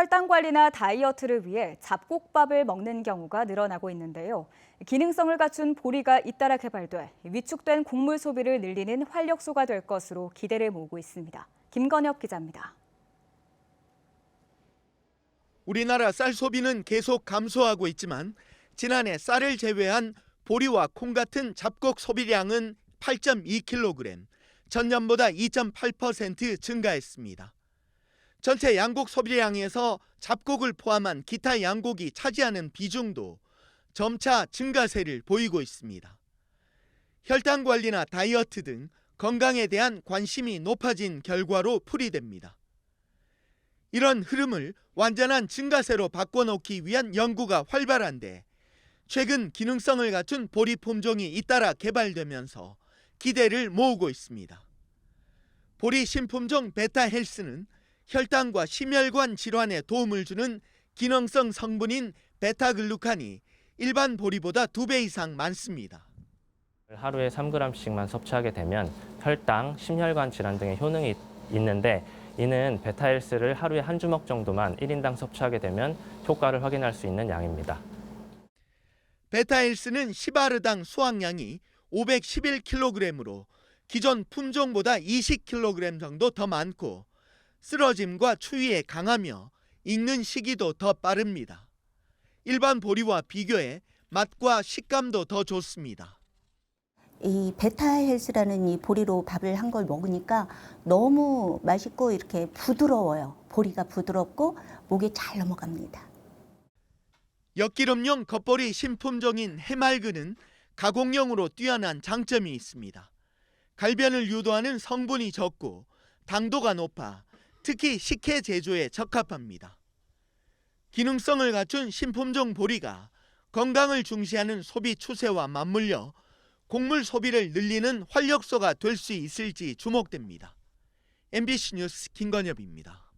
혈당 관리나 다이어트를 위해 잡곡밥을 먹는 경우가 늘어나고 있는데요. 기능성을 갖춘 보리가 잇따라 개발돼 위축된 곡물 소비를 늘리는 활력소가 될 것으로 기대를 모으고 있습니다. 김건혁 기자입니다. 우리나라 쌀 소비는 계속 감소하고 있지만 지난해 쌀을 제외한 보리와 콩 같은 잡곡 소비량은 8.2kg, 전년보다 2.8% 증가했습니다. 전체 양곡 소비량에서 잡곡을 포함한 기타 양곡이 차지하는 비중도 점차 증가세를 보이고 있습니다. 혈당 관리나 다이어트 등 건강에 대한 관심이 높아진 결과로 풀이됩니다. 이런 흐름을 완전한 증가세로 바꿔놓기 위한 연구가 활발한데 최근 기능성을 갖춘 보리 품종이 잇따라 개발되면서 기대를 모으고 있습니다. 보리 신품종 베타 헬스는 혈당과 심혈관 질환에 도움을 주는 기능성 성분인 베타글루칸이 일반 보리보다 두 배 이상 많습니다. 하루에 3g씩만 섭취하게 되면 혈당, 심혈관 질환 등의 효능이 있는데 이는 베타헬스를 하루에 한 주먹 정도만 1인당 섭취하게 되면 효과를 확인할 수 있는 양입니다. 베타헬스는 시바르당 수확량이 511kg으로 기존 품종보다 20kg 정도 더 많고 쓰러짐과 추위에 강하며 익는 시기도 더 빠릅니다. 일반 보리와 비교해 맛과 식감도 더 좋습니다. 이 베타 헬스라는 이 보리로 밥을 한 걸 먹으니까 너무 맛있고 이렇게 부드러워요. 보리가 부드럽고 목에 잘 넘어갑니다. 엿기름용 겉보리 신품종인 해맑은은 가공용으로 뛰어난 장점이 있습니다. 갈변을 유도하는 성분이 적고 당도가 높아 특히 식혜 제조에 적합합니다. 기능성을 갖춘 신품종 보리가 건강을 중시하는 소비 추세와 맞물려 곡물 소비를 늘리는 활력소가 될 수 있을지 주목됩니다. MBC 뉴스 김건엽입니다.